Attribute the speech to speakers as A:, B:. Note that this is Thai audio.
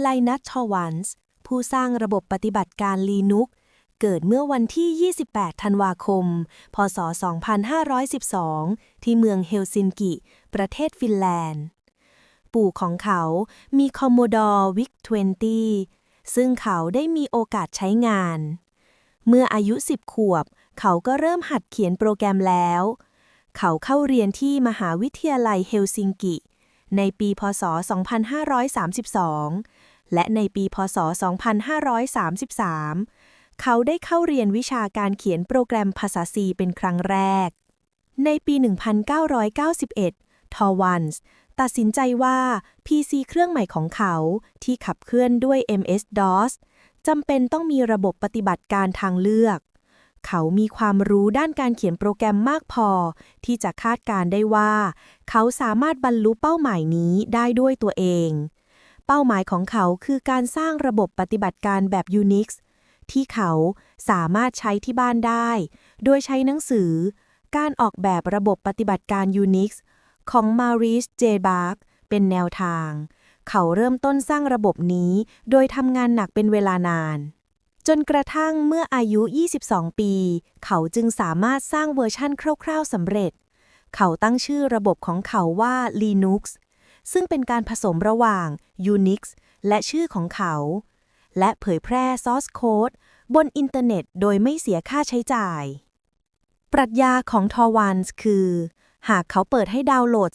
A: ไลนัสทอวันส์ผู้สร้างระบบปฏิบัติการ Linux เกิดเมื่อวันที่ 28 ธันวาคม พศ 2512 ที่เมืองเฮลซินกิ ประเทศฟินแลนด์ ปู่ของเขามีคอมโมดอร์วิก20 ซึ่งเขาได้มีโอกาสใช้งาน เมื่ออายุ 10 ขวบ เขาก็เริ่มหัดเขียนโปรแกรมแล้ว เขาเข้าเรียนที่มหาวิทยาลัยเฮลซิงกิ ในปีพศ 2532 และในปีพศ 2533 เขาได้เข้าเรียนวิชาการเขียนโปรแกรมภาษา C เป็นครั้งแรก ในปี 1991 ทอวันส์ตัดสินใจว่า PC เครื่องใหม่ของเขาที่ขับเคลื่อนด้วย MS-DOS จำเป็นต้องมีระบบปฏิบัติการทางเลือก เขามีความรู้ด้านการเขียนโปรแกรมมากพอ ที่จะคาดการได้ว่า เขาสามารถบรรลุเป้าหมายนี้ได้ด้วยตัวเอง เป้าหมายของเขาคือการสร้างระบบปฏิบัติการแบบ Unix ที่เขาสามารถใช้ที่บ้านได้ โดยใช้หนังสือ การออกแบบระบบปฏิบัติการ Unix ของ Maurice J. Bark เป็นแนวทาง เขาเริ่มต้นสร้างระบบนี้ โดยทำงานหนักเป็นเวลานาน จนกระทั่งเมื่ออายุ 22 ปี เขาจึงสามารถสร้างเวอร์ชั่นคร่าวๆสำเร็จ เขาตั้งชื่อระบบของเขาว่า Linux ซึ่งเป็นการผสมระหว่าง Unix และชื่อของเขา และเผยแพร่ซอสโค้ดบนอินเทอร์เน็ตโดยไม่เสียค่าใช้จ่าย ปรัชญาของทอวันส์คือ หากเขาเปิดให้ดาวน์โหลด